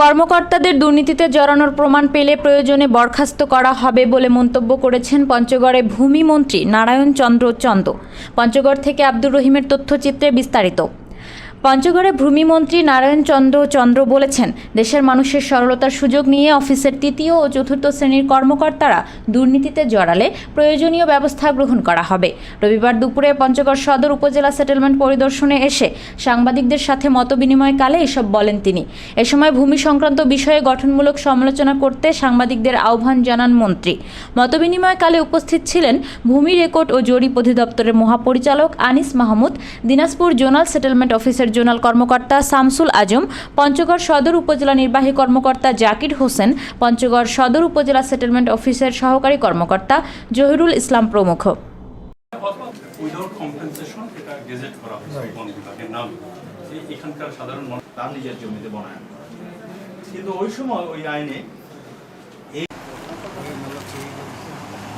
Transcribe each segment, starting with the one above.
কর্মকর্তাদের দুর্নীতিতে জড়ানোর প্রমাণ পেলে প্রয়োজনে বরখাস্ত করা হবে বলে মন্তব্য করেছেন পঞ্চগড়ে ভূমিমন্ত্রী নারায়ণ চন্দ্র চন্দ। পঞ্চগড় থেকে আব্দুর রহিমের তথ্যচিত্রে বিস্তারিত। পঞ্চগড়ে ভূমিমন্ত্রী নারায়ণ চন্দ্র চন্দ্র বলেছেন, দেশের মানুষের সরলতার সুযোগ নিয়ে অফিসের তৃতীয় ও চতুর্থ শ্রেণির কর্মকর্তারা দুর্নীতিতে জড়ালে প্রয়োজনীয় ব্যবস্থা গ্রহণ করা হবে। রবিবার দুপুরে পঞ্চগড় সদর উপজেলা সেটেলমেন্ট পরিদর্শনে এসে সাংবাদিকদের সাথে মতবিনিময়কালে এসব বলেন তিনি। এ সময় ভূমি সংক্রান্ত বিষয়ে গঠনমূলক সমালোচনা করতে সাংবাদিকদের আহ্বান জানান মন্ত্রী। মতবিনিময়কালে উপস্থিত ছিলেন ভূমি রেকর্ড ও জরিপ অধিদপ্তরের মহাপরিচালক আনিস মাহমুদ, দিনাজপুর জোনাল সেটেলমেন্ট অফিসের জোনাল কর্মকর্তা শামসুল আজম পঞ্চগড় সদর উপজেলা নির্বাহী কর্মকর্তা জাকির হোসেন পঞ্চগড় সদর উপজেলা সেটেলমেন্ট অফিসের সহকারী কর্মকর্তা জহিরুল ইসলাম প্রমুখ। উইদাউট কম্পেনসেশন এটা গেজেট করা হয়েছে বন বিভাগের নাম। এখানকার সাধারণ মানুষ তার নিজের জমিতে বনায়ন কিন্তু ওই সময় ওই আইনে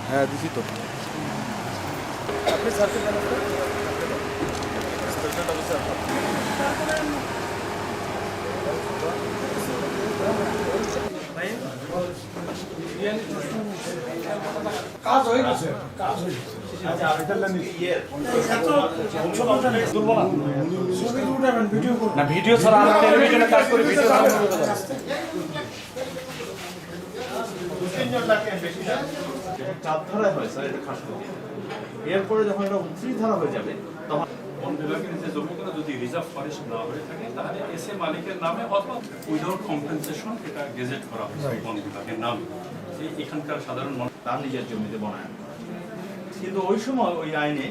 হ্যাঁ দিছি তো। কাজ হয়ে গেছে। কাজ হয়ে গেছে না ভিডিও ছাড়া আমরা টেলিভিশনে কাজ করি ভিডিও তিনজন ডাকেন বেশি না যখন ধরায় হয় স্যার এটা খাস এরপরে যখন এটা উত্তরি ধারা হয়ে যাবে তখন বন বিভাগের যে জমিগুলো যদি রিজার্ভ ফরেস্ট না হয়ে থাকে তাহলে এস এ মালিকের নামে অথবা উইদাউট কম্পেনসেশন এটা গেজেট করা হয়েছে বন বিভাগের নাম। এখানকার সাধারণ মানুষ তার নিজের জমিতে বনায়ন কিন্তু ওই সময় ওই আইনে